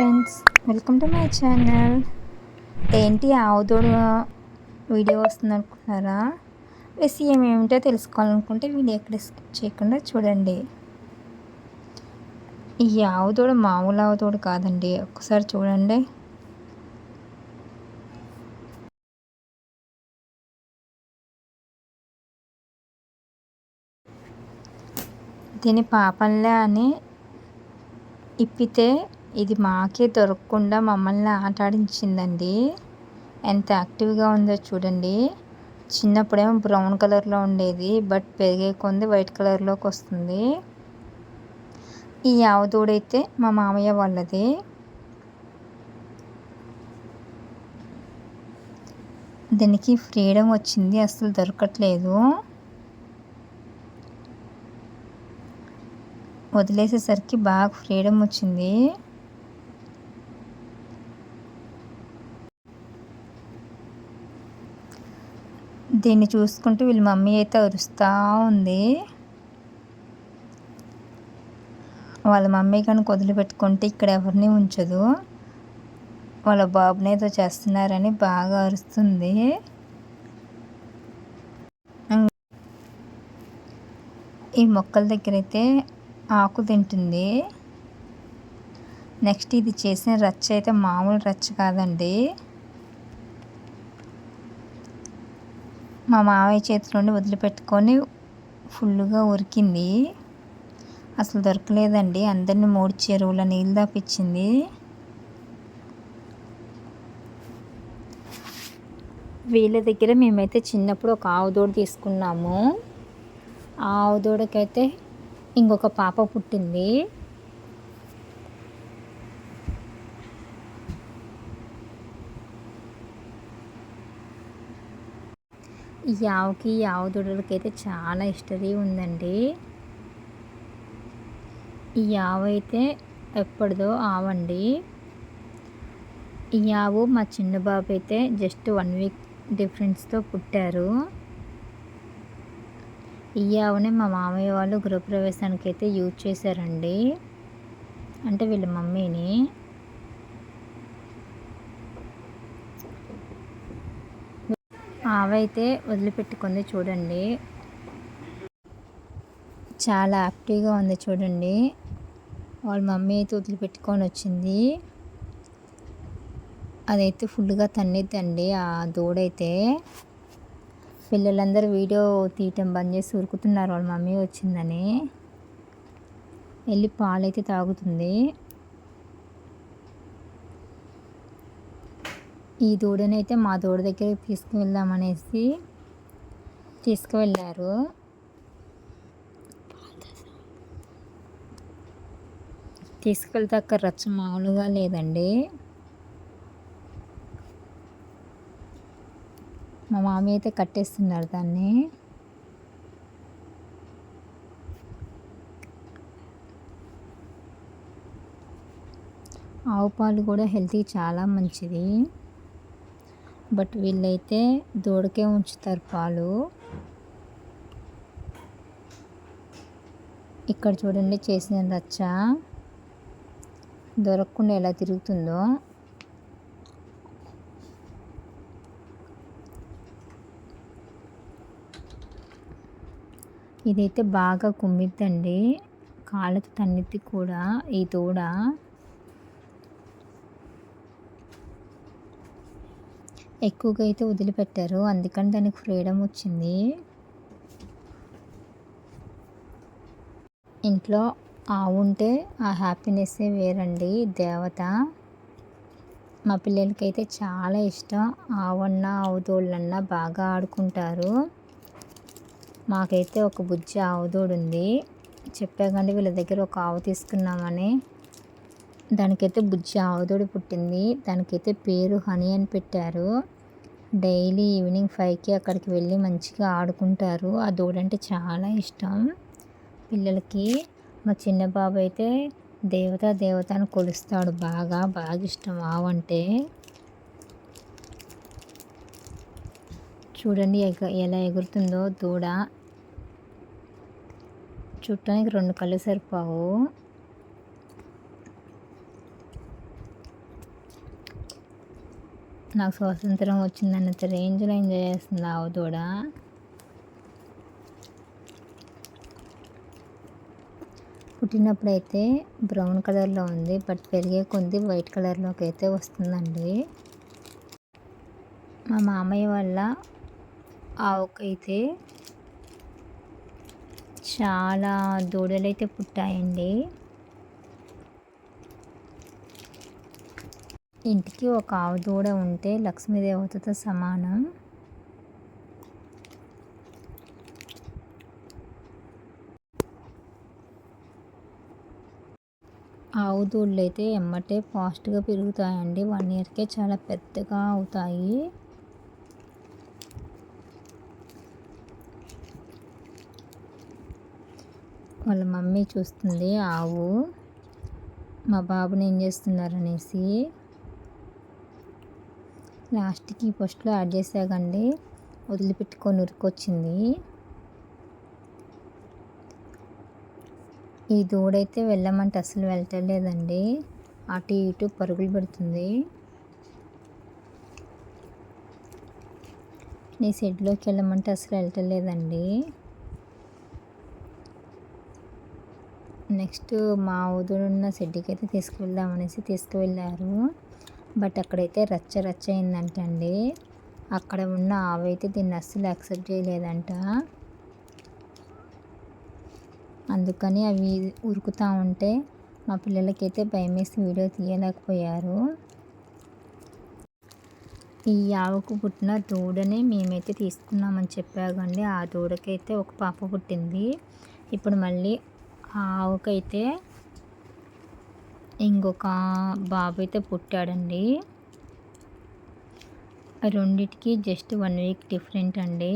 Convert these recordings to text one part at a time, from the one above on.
Friends welcome to my channel ఏంటి ఆవుదోడు video వస్తుంది అనుకుంటున్నారా? విషయం ఏమిటో తెలుసుకోవాలనుకుంటే వీడియో ఎక్కడ స్కిప్ చేయకుండా చూడండి. ఈ ఆవుదోడు మామూలు ఆవుదోడు కాదండి ఒక్కసారి చూడండి. దీని పాపంలే అని ఇప్పితే ఇది మాకే దొరకకుండా మమ్మల్ని ఆటాడించిందండి. ఎంత యాక్టివ్గా ఉందో చూడండి. చిన్నప్పుడేమో బ్రౌన్ కలర్లో ఉండేది బట్ పెరిగే కొంది వైట్ కలర్లోకి వస్తుంది. ఈ ఆవుదూడైతే మా మామయ్య వాళ్ళది. దీనికి ఫ్రీడమ్ వచ్చింది అసలు దొరకట్లేదు. వదిలేసేసరికి బాగా ఫ్రీడమ్ వచ్చింది. దీన్ని చూసుకుంటూ వీళ్ళ మమ్మీ అయితే అరుస్తూ ఉంది. వాళ్ళ మమ్మీ కనుక వదిలిపెట్టుకుంటే ఇక్కడ ఎవరిని ఉంచదు. వాళ్ళ బాబుని ఏదో చేస్తున్నారని బాగా అరుస్తుంది. ఈ మొక్కల దగ్గర అయితే ఆకు తింటుంది. నెక్స్ట్ ఇది చేసిన రచ్చ అయితే మామూలు రచ్చ కాదండి. మా మామయ్య చేతిలోని వదిలిపెట్టుకొని ఫుల్గా ఉరికింది. అసలు దొరకలేదండి. అందరిని మూడు చెరువుల నీళ్ళు దాపిచ్చింది. వీళ్ళ దగ్గర మేమైతే చిన్నప్పుడు ఒక ఆవు దూడ తీసుకున్నాము. ఆ ఆవు దూడకైతే ఇంకొక పాప పుట్టింది. ఈ ఆవుకి ఈ ఆవు దూడలకి అయితే చాలా హిస్టరీ ఉందండి. ఈ ఆవు అయితే ఎప్పటిదో ఆవండి. ఈ ఆవు మా చిన్న బాబు అయితే జస్ట్ వన్ వీక్ డిఫరెన్స్తో పుట్టారు. ఈ ఆవునే మా మామయ్య వాళ్ళు గృహప్రవేశానికి అయితే యూజ్ చేశారండి. అంటే వీళ్ళ మమ్మీని. ఆవైతే వదిలిపెట్టుకుంది చూడండి. చాలా యాక్టివ్గా ఉంది చూడండి. వాళ్ళ మమ్మీ అయితే వదిలిపెట్టుకొని వచ్చింది. అదైతే ఫుల్గా తన్నిద్దండి ఆ దూడైతే. పిల్లలందరూ వీడియో తీయటం బంద్ చేసి ఉరుకుతున్నారు వాళ్ళ మమ్మీ వచ్చిందని. వెళ్ళి పాలైతే తాగుతుంది. ఈ దూడనైతే మా దూడ దగ్గరికి తీసుకువెళ్దామనేసి తీసుకువెళ్ళారు. తీసుకెళ్తే అక్కడ రచ్చ మామూలుగా లేదండి. మా మామీ అయితే కట్టేస్తున్నారు దాన్ని. ఆవు పాలు కూడా హెల్త్కి చాలా మంచిది. బట్ వీళ్ళైతే దూడకే ఉంచుతారు పాలు. ఇక్కడ చూడండి చేసిన రచ్చ దొరకకుండా ఎలా తిరుగుతుందో. ఇదైతే బాగా కుమ్మిద్దండి. కాళ్ళతో తన్నిద్ది కూడా ఈ దూడ. ఎక్కువగా అయితే వదిలిపెట్టారు. అందుకని దానికి ఫ్రీడమ్ వచ్చింది. ఇంట్లో ఆవు ఉంటే ఆ హ్యాపీనెస్సే వేరండి. దేవత. మా పిల్లలకైతే చాలా ఇష్టం. ఆవన్నా ఆవుదోళ్ళన్నా బాగా ఆడుకుంటారు. మాకైతే ఒక బుజ్జి ఆవుదోడు ఉంది చెప్పాకండి వీళ్ళ దగ్గర ఒక ఆవు తీసుకున్నామని దానికైతే బుజ్జి ఆవుదోడి పుట్టింది. దానికైతే పేరు హనీ అని పెట్టారు. డైలీ ఈవినింగ్ ఫైవ్కి అక్కడికి వెళ్ళి మంచిగా ఆడుకుంటారు. ఆ దూడంటే చాలా ఇష్టం పిల్లలకి. మా చిన్న బాబు అయితే దేవత దేవతను కొలుస్తాడు. బాగా బాగా ఇష్టం ఆవు అంటే. చూడండి ఎగ ఎలా ఎగురుతుందో దూడ. చుట్టానికి రెండు కళ్ళు సరిపోవు. నాకు స్వాతంత్రం వచ్చిందన్నంత రేంజ్లో ఎంజాయ్ చేస్తుంది ఆవు దూడ పుట్టినప్పుడు అయితే బ్రౌన్ కలర్లో ఉంది బట్ పెరిగే కొద్ది వైట్ కలర్లోకి అయితే వస్తుందండి. మా మామయ్య వల్ల ఆవుకైతే చాలా దూడలు అయితే పుట్టాయండి. ఇంటికి ఒక ఆవు దూడ ఉంటే లక్ష్మీదేవతతో సమానం. ఆవు దూడలు అయితే ఎమ్మటే ఫాస్ట్గా పెరుగుతాయండి. వన్ ఇయర్కే చాలా పెద్దగా అవుతాయి. వాళ్ళ మమ్మీ చూస్తుంది ఆవు. మా బాబుని ఏం చేస్తున్నారు అనేసి లాస్ట్కి ఫస్ట్లో యాడ్ చేసాకండి వదిలిపెట్టుకొని ఉరికొచ్చింది. ఈ దూడైతే వెళ్ళమంటే అసలు వెళ్ళలేదండి అటు ఇటు పరుగులు పెడుతుంది. నీ షెడ్లోకి వెళ్ళమంటే అసలు వెళ్ళలేదండి నెక్స్ట్ మా ఊదున్న షెడ్కి అయితే తీసుకువెళ్దామనేసి తీసుకువెళ్ళారు. బట్ అక్కడైతే రచ్చ రచ్చ అయిందంటండి. అక్కడ ఉన్న ఆవైతే దీన్ని అస్సలు యాక్సెప్ట్ చేయలేదంట. అందుకని అవి ఉరుకుతూ ఉంటే మా పిల్లలకైతే భయం వేసి వీడియో తీయలేకపోయారు. ఈ ఆవుకు పుట్టిన దూడని మేమైతే తీసుకున్నామని చెప్పాకండి ఆ దూడకైతే ఒక పాప పుట్టింది. ఇప్పుడు మళ్ళీ ఆ ఆవుకైతే ఇంకొక బాబు అయితే పుట్టాడండి. రెండిటికి జస్ట్ వన్ వీక్ డిఫరెంట్ అండి.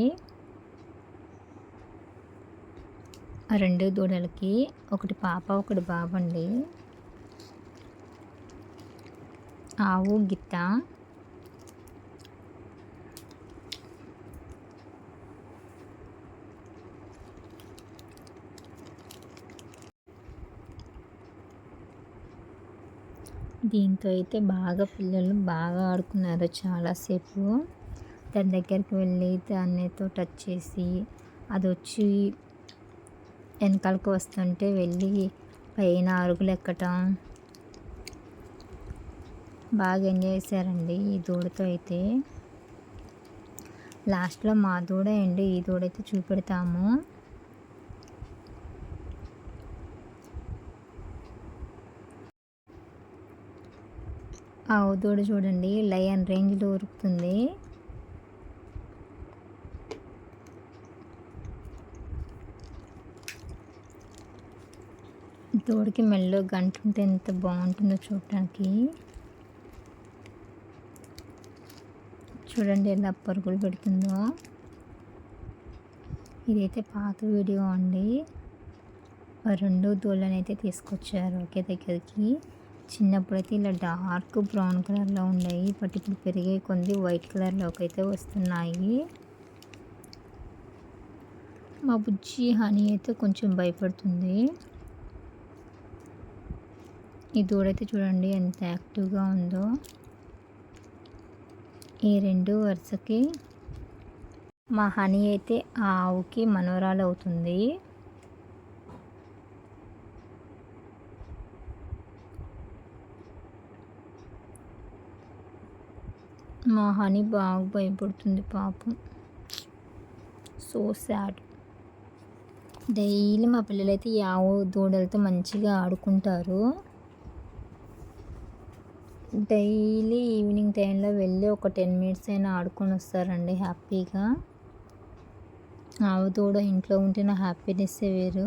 రెండు దూడలకి ఒకటి పాప ఒకటి బాబు అండి ఆవు గిత్త. దీంతో అయితే బాగా పిల్లలు బాగా ఆడుకున్నారు చాలాసేపు. దాని దగ్గరికి వెళ్ళి దాన్నితో టచ్ చేసి అది వచ్చి వెనకాలకు వస్తుంటే వెళ్ళి పైన అరుగులు ఎక్కటం. బాగా ఎంజాయ్ చేశారండి ఈ దూడతో అయితే. లాస్ట్లో మా దూడ అండి ఈ దూడైతే చూపెడతాము. ఆ దూడ చూడండి లయన్ రేంజ్లో ఉరుకుతుంది. దూడకి మెల్లో గంట ఉంటే ఎంత బాగుంటుందో చూడటానికి చూడండి ఎలా పరుగులు పెడుతుందో. ఇదైతే పాత వీడియో అండి. రెండు దూళ్ళని అయితే తీసుకొచ్చారు ఒకే దగ్గరికి. చిన్నప్పుడు అయితే ఇలా డార్క్ బ్రౌన్ కలర్లో ఉండేవి. బట్ ఇప్పుడు పెరిగే కొంది వైట్ కలర్లోకి అయితే వస్తున్నాయి. మా బుజ్జి హనీ అయితే కొంచెం భయపడుతుంది. ఈ దూడైతే చూడండి ఎంత యాక్టివ్గా ఉందో. ఈ రెండు వరుసకి మా హనీ అయితే ఆ ఆవుకి మనోరాలు అవుతుంది. మా హనీ బాగా భయపడుతుంది పాపం. So sad. డైలీ మా పిల్లలైతే యావో దూడలతో మంచిగా ఆడుకుంటారు. డైలీ ఈవినింగ్ టైంలో వెళ్ళి ఒక టెన్ మినిట్స్ అయినా ఆడుకొని వస్తారండి హ్యాపీగా. ఆవు దూడ ఇంట్లో ఉంటే నా హ్యాపీనెస్సే వేరు.